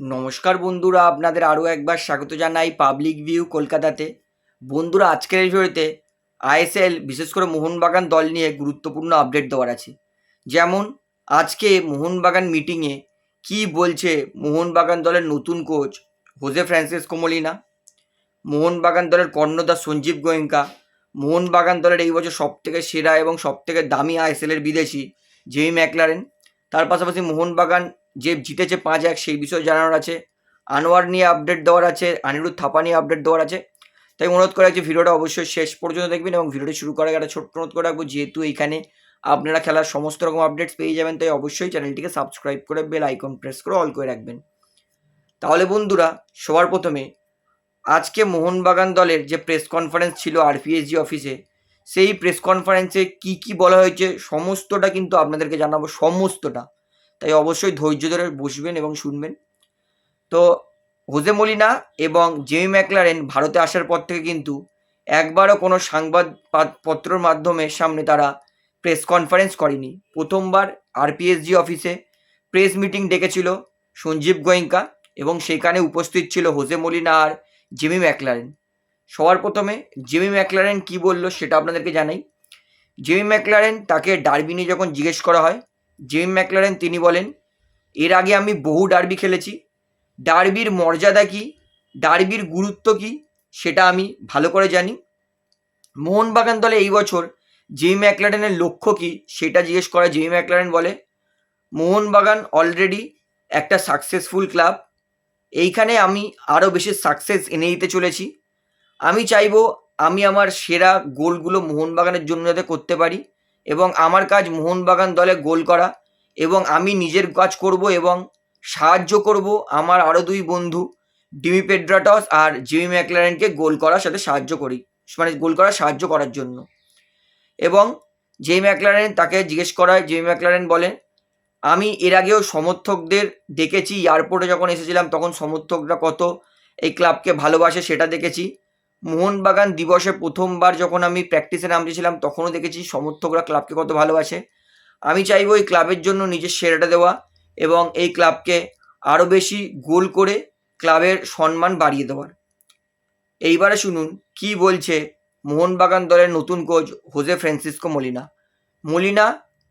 নমস্কার বন্ধুরা, আপনাদের আরও একবার স্বাগত জানাই পাবলিক ভিউ কলকাতাতে। বন্ধুরা, আজকের এই ভিডিওতে আইএসএল, বিশেষ করে মোহনবাগান দল নিয়ে গুরুত্বপূর্ণ আপডেট দেওয়ার আছে। যেমন, আজকে মোহনবাগান মিটিংয়ে কি বলছে মোহনবাগান দলের নতুন কোচ হোজে ফ্রান্সিস কোমলিনা মোহনবাগান দলের কর্ণধার সঞ্জীব গোয়েঙ্কা? মোহনবাগান দলের এই বছর সবথেকে সেরা এবং সবথেকে দামি আইএসএলের বিদেশি জেমি ম্যাকলারেন? তার পাশাপাশি মোহনবাগান যে জিতেছে পাঁচ এক, সেই বিষয়ে জানানোর আছে। আনোয়ার নিয়ে আপডেট দেওয়ার আছে আনিরুদ্ধ থাপা নিয়ে আপডেট দেওয়ার আছে। তাই অনুরোধ করা যে ভিডিওটা অবশ্যই শেষ পর্যন্ত দেখবেন এবং ভিডিওটি শুরু করার একটা ছোট্ট অনুরোধ করে রাখব, যেহেতু এইখানে আপনারা খেলার সমস্ত রকম আপডেটস পেয়ে যাবেন, তাই অবশ্যই চ্যানেলটিকে সাবস্ক্রাইব করে বেল আইকন প্রেস করে অল করে রাখবেন। তাহলে বন্ধুরা, সবার প্রথমে আজকে মোহনবাগান দলের যে প্রেস কনফারেন্স ছিল আরপিএসজি অফিসে সেই প্রেস কনফারেন্সে কি কি বলা হয়েছে, সমস্তটা কিন্তু আপনাদেরকে জানাব, সমস্তটা। তাই অবশ্যই ধৈর্য ধরে বসবেন এবং শুনবেন। তো হোজে মলিনা এবং জেমি ম্যাকলারেন ভারতে আসার পর থেকে কিন্তু একবারও কোনো সংবাদ পত্রর মাধ্যমে সামনে তারা প্রেস কনফারেন্স করেনি। প্রথমবার আরপিএসজি অফিসে প্রেস মিটিং ডেকেছিল সঞ্জীব গোয়েঙ্কা এবং সেখানে উপস্থিত ছিল হোজে মলিনা আর জেমি ম্যাকলারেন। সবার প্রথমে জেমি ম্যাকলারেন কি বলল সেটা আপনাদেরকে জানাই। জেমি ম্যাকলারেন তাকে ডারবি নিয়ে যখন জিজ্ঞেস করা হয় জেমি ম্যাকলারেন তিনি বলেন, এর আগে আমি বহু ডার্বি খেলেছি। ডার্বির মর্যাদা কী? ডার্বির গুরুত্ব কী? সেটা আমি ভালো করে জানি। মোহনবাগান দলে এই বছর জেমি ম্যাকলারেনের লক্ষ্য কী সেটা জিজ্ঞেস করা জেমি ম্যাকলারেন বলে, মোহনবাগান অলরেডি একটা সাকসেসফুল ক্লাব এইখানে আমি আরও বেশি সাকসেস এনে দিতে চলেছি। আমি চাইব আমি আমার সেরা গোলগুলো মোহনবাগানের জন্য যাতে করতে পারি। এবং আমার কাজ মোহনবাগান দলে গোল করা এবং আমি নিজের কাজ করব এবং সাহায্য করব আমার আরও দুই বন্ধু, ডিমি পেড্রাটস আর জিমি ম্যাকলারেনকে গোল করার সাথে সাহায্য করি মানে গোল করার সাহায্য করার জন্য। এবং জেমি ম্যাকলারেন তাকে জিজ্ঞেস করায়, জেমি ম্যাকলারেন বলেন আমি এর আগেও সমর্থকদের দেখেছি, এয়ারপোর্টে যখন এসেছিলাম তখন সমর্থকরা কত এই ক্লাবকে ভালোবাসে সেটা দেখেছি মোহনবাগান দিবসে প্রথমবার যখন আমি প্র্যাকটিসে নামতেছিলাম, তখনও দেখেছি সমর্থকরা ক্লাবকে কত ভালোবাসে। আমি চাইব এই ক্লাবের জন্য নিজের সেরাটা দেওয়া এবং এই ক্লাবকে আরও বেশি গোল করে ক্লাবের সম্মান বাড়িয়ে দেওয়ার। এইবারে শুনুন, কি বলছে মোহনবাগান দলের নতুন coach Jose Francisco Molina Molina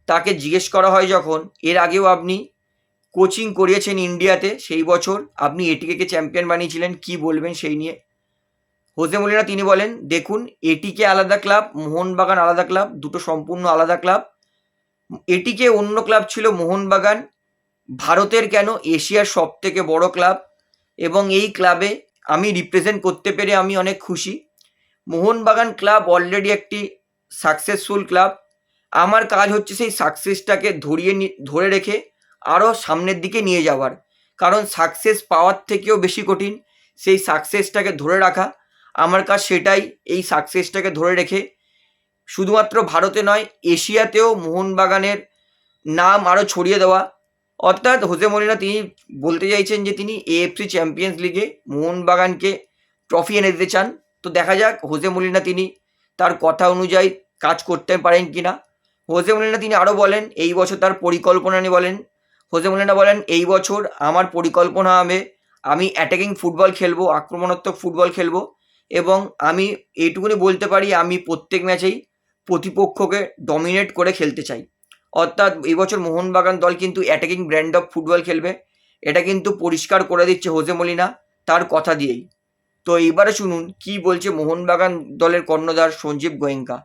তাকে জিজ্ঞেস করা হয় যখন, এর আগেও আপনি কোচিং করিয়েছেন ইন্ডিয়াতে সেই বছর আপনি এটিকে চ্যাম্পিয়ন বানিয়েছিলেন? কি বলবেন সেই নিয়ে? হোজে মলিনা, তিনি বলেন, দেখুন, এটিকে আলাদা ক্লাব, মোহনবাগান আলাদা ক্লাব, দুটো সম্পূর্ণ আলাদা ক্লাব। এটিকে অন্য ক্লাব ছিল মোহনবাগান, ভারতের কেন এশিয়ার সব থেকে বড় ক্লাব। এবং এই ক্লাবে আমি রিপ্রেজেন্ট করতে পেরে আমি অনেক খুশি। মোহনবাগান ক্লাব অলরেডি একটি সাকসেসফুল ক্লাব। আমার কাজ হচ্ছে সেই সাকসেসটাকে ধরিয়ে ধরে রেখে আরও সামনের দিকে নিয়ে যাওয়ার। কারণ সাকসেস পাওয়ার থেকেও বেশি কঠিন। সেই সাকসেসটাকে ধরে রাখা আমার কাজ সেটাই, এই সাকসেসটাকে ধরে রেখে। শুধুমাত্র ভারতে নয়, এশিয়াতেও মোহনবাগানের নাম আরও ছড়িয়ে দেওয়া। অর্থাৎ হোজে মলিনা, তিনি বলতে চাইছেন যে, তিনি এএফসি চ্যাম্পিয়ন্স লিগে মোহনবাগানকে ট্রফি এনে দিতে চান। তো দেখা যাক হোজে মলিনা, তিনি তার কথা অনুযায়ী কাজ করতে পারেন কি না হোজে মলিনা, তিনি আরও বলেন, এই বছর তার পরিকল্পনা নিয়ে বলেন হোজে মলিনা বলেন, এই বছর আমার পরিকল্পনা হবে, আমি অ্যাটাকিং ফুটবল খেলব, আক্রমণাত্মক ফুটবল খেলব। এবং আমি এইটুকুনি বলতে পারি, আমি প্রত্যেক ম্যাচেই প্রতিপক্ষকে ডমিনেট করে খেলতে চাই। অর্থাৎ এই বছর মোহনবাগান দল কিন্তু অ্যাটাকিং ব্র্যান্ড অফ ফুটবল খেলবে। এটা কিন্তু পরিষ্কার করে দিচ্ছে হোজে মলিনা তার কথা দিয়েই। তো এইবারে শুনুন, কি বলছে মোহনবাগান দলের কর্ণধার সঞ্জীব গোয়েঙ্কা?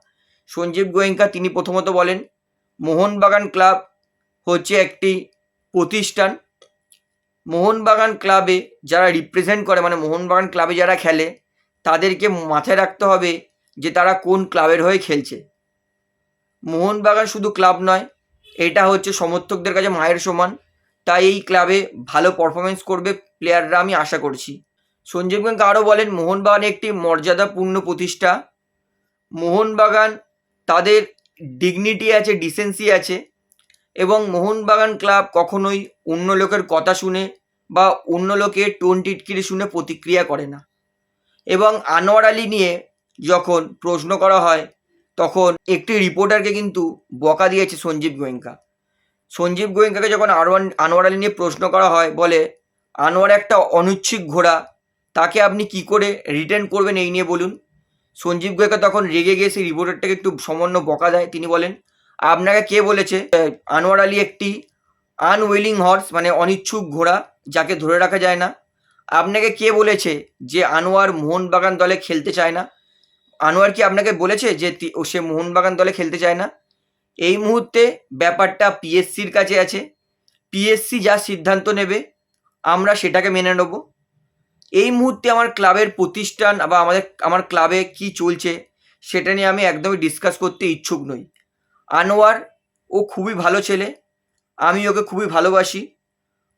সঞ্জীব গোয়েঙ্কা, তিনি প্রথমত বলেন, মোহনবাগান ক্লাব হচ্ছে একটি প্রতিষ্ঠান। মোহনবাগান ক্লাবে যারা রিপ্রেজেন্ট করে মানে মোহনবাগান ক্লাবে যারা খেলে তাদেরকে মাথায় রাখতে হবে যে তারা কোন ক্লাবের হয়ে খেলছে। মোহনবাগান শুধু ক্লাব নয়, এটা হচ্ছে সমর্থকদের কাছে মায়ের সমান। তাই এই ক্লাবে ভালো পারফরমেন্স করবে প্লেয়াররা আমি আশা করছি। সঞ্জীব আরও বলেন, মোহনবাগান একটি মর্যাদাপূর্ণ প্রতিষ্ঠা। মোহনবাগান তাদের ডিগনিটি আছে ডিসেন্সি আছে এবং মোহনবাগান ক্লাব কখনোই অন্য লোকের কথা শুনে বা অন্য লোকের টোন টিটকিরি শুনে প্রতিক্রিয়া করে না। এবং আনোয়ার আলী নিয়ে যখন প্রশ্ন করা হয়, তখন একটি রিপোর্টারকে কিন্তু বকা দিয়েছে সঞ্জীব গোয়েঙ্কা। সঞ্জীব গোয়েঙ্কাকে যখন আরওয়ান, আনোয়ার আলী নিয়ে প্রশ্ন করা হয়, বলে, আনোয়ার একটা অনিচ্ছিক ঘোড়া, তাকে আপনি কি করে রিটার্ন করবেন এই নিয়ে বলুন? সঞ্জীব গোয়েঙ্কা তখন রেগে গিয়ে সেই রিপোর্টারটাকে একটু সামান্য বকা দেয়। তিনি বলেন, আপনাকে কে বলেছে? আনোয়ার আলী একটি আনউইলিং হর্স মানে অনিচ্ছুক ঘোড়া, যাকে ধরে রাখা যায় না। আপনাকে কে বলেছে যে আনোয়ার মোহনবাগান দলে খেলতে চায় না? আনোয়ার কি আপনাকে বলেছে যে সে মোহনবাগান দলে খেলতে চায় না? এই মুহূর্তে ব্যাপারটা পিএসসির কাছে আছে। পিএসসি যা সিদ্ধান্ত নেবে, আমরা সেটাকে মেনে নেব। এই মুহূর্তে আমার ক্লাবের প্রতিষ্ঠান বা আমাদের, আমার ক্লাবে কি চলছে, সেটা নিয়ে আমি একদমই ডিসকাস করতে ইচ্ছুক নই। আনোয়ার, ও খুবই ভালো ছেলে। আমি ওকে খুবই ভালোবাসি।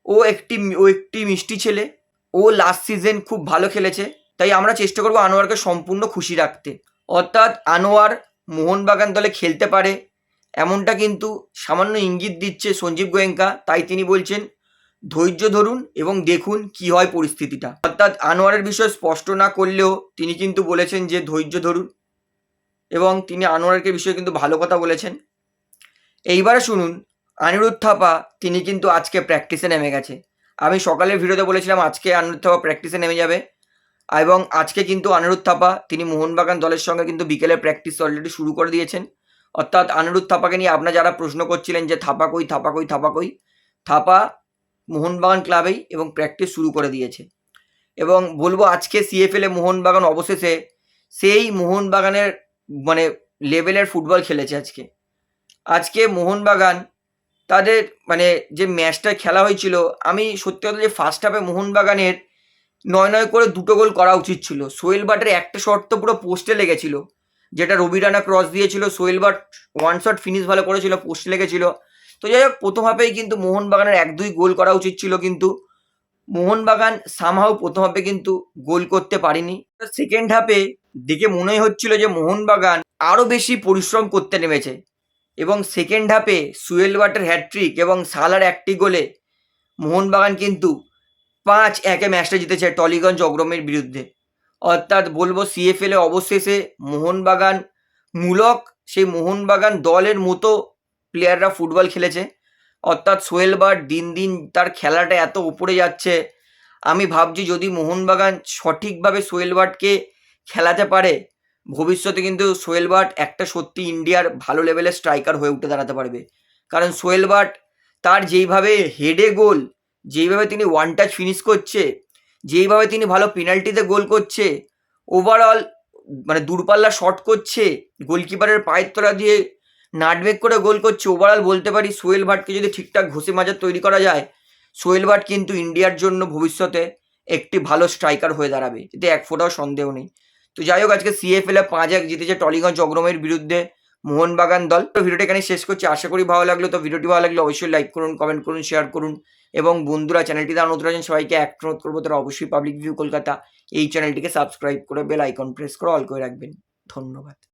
ও একটি ও একটি মিষ্টি ছেলে। ও লাস্ট সিজন খুব ভালো খেলেছে, তাই আমরা চেষ্টা করব আনোয়ারকে সম্পূর্ণ খুশি রাখতে। অর্থাৎ আনোয়ার মোহনবাগান দলে খেলতে পারে, এমনটা কিন্তু সামান্য ইঙ্গিত দিচ্ছে সঞ্জীব গোয়েঙ্কা, তাই তিনি বলছেন, ধৈর্য ধরুন এবং দেখুন কি হয় পরিস্থিতিটা। অর্থাৎ আনোয়ারের বিষয়ে স্পষ্ট না করলেও তিনি কিন্তু বলেছেন যে, ধৈর্য ধরুন। এবং তিনি আনোয়ারকে বিষয়ে কিন্তু ভালো কথা বলেছেন। এইবারে শুনুন আনিরুদ্ধ থাপা, তিনি কিন্তু আজকে প্র্যাকটিসে নেমে গেছে। আমি সকালের ভিডিওতে বলেছিলাম আজকে আনিরুদ্ধ থাপা প্র্যাকটিসে নেমে যাবে। এবং আজকে কিন্তু আনিরুদ্ধ থাপা, তিনি মোহনবাগান দলের সঙ্গে কিন্তু বিকেলে প্র্যাকটিস অলরেডি শুরু করে দিয়েছেন। অর্থাৎ আনিরুদ্ধ থাপাকে নিয়ে আপনারা যারা প্রশ্ন করছিলেন যে থাপা কই থাপা কই থাপা কই, থাপা মোহনবাগান ক্লাবেই এবং প্র্যাকটিস শুরু করে দিয়েছে। এবং বলব আজকে সিএফএলে মোহনবাগান অবশেষে সেই মোহনবাগানের মানে লেভেলের ফুটবল খেলেছে আজকে। আজকে মোহনবাগান তাদের মানে যে ম্যাচটা খেলা হয়েছিল, আমি সত্যি কথা যে ফার্স্ট হাফে মোহনবাগানের নয় নয় করে দুটো গোল করা উচিত ছিল। সোহেল বাটের একটা শট তো পুরো পোস্টে লেগেছিল, যেটা রবি রানা ক্রস দিয়েছিল, Sohel but one shot finish ভালো করেছিল পোস্টে লেগেছিল। তো যাই হোক, প্রথম হাফেই কিন্তু মোহনবাগানের এক দুই গোল করা উচিত ছিল কিন্তু মোহনবাগান সামহাও প্রথম হাফে কিন্তু গোল করতে পারেনি। সেকেন্ড হাফে দেখে মনে হচ্ছিল যে মোহনবাগান আরও বেশি পরিশ্রম করতে নেমেছে। এবং সেকেন্ড হাফে সুয়েল বাটের হ্যাট্রিক এবং সালার একটি গোলে মোহনবাগান কিন্তু পাঁচ একে ম্যাচটা জিতেছে টলিগঞ্জ অগ্রমের বিরুদ্ধে। অর্থাৎ বলব সিএফএলে অবশেষে মোহনবাগান মূলক, সেই মোহনবাগান দলের মতো প্লেয়াররা ফুটবল খেলেছে। অর্থাৎ সোহেল বাট দিন দিন তার খেলাটা এত উপরে যাচ্ছে। আমি ভাবছি যদি মোহনবাগান সঠিকভাবে সোহেল বাটকে খেলাতে পারে ভবিষ্যতে কিন্তু সোহেল বাট একটা সত্যি ইন্ডিয়ার ভালো লেভেলের স্ট্রাইকার হয়ে উঠে দাঁড়াতে পারবে। কারণ সোহেল বাট তার যেইভাবে হেডে গোল যেইভাবে তিনি ওয়ান টাচ ফিনিশ করছে, যেইভাবে তিনি ভালো পেনাল্টিতে গোল করছে ওভারঅল মানে দূরপাল্লা শট করছে গোলকিপারের পায়ের তোলা দিয়ে নাটবেক করে গোল করছে ওভারঅল বলতে পারি সোহেল ভাটকে যদি ঠিকঠাক ঘষে মাজার তৈরি করা যায়, সোহেল ভাট কিন্তু ইন্ডিয়ার জন্য ভবিষ্যতে একটি ভালো স্ট্রাইকার হয়ে দাঁড়াবে। এতে এক ফোটাও সন্দেহ নেই। তো যাই হোক, আজকে সিএফএল পাঁচ এক জিতেছে টলিগঞ্জ অগ্রমের বিরুদ্ধে মোহনবাগান দল। তো ভিডিওটা এখানে শেষ করছি। আশা করি ভালো লাগল। তো ভিডিওটি ভালো লাগলে অবশ্যই লাইক করুন কমেন্ট করুন শেয়ার করুন। এবং বন্ধুরা চ্যানেলটি দ্বারা নতুন আছেন, সবাইকে এক অনুরোধ করব, তারা অবশ্যই পাবলিক ভিউ কলকাতা এই চ্যানেলটিকে সাবস্ক্রাইব করে বেল আইকন প্রেস করে অল করে রাখবেন। ধন্যবাদ।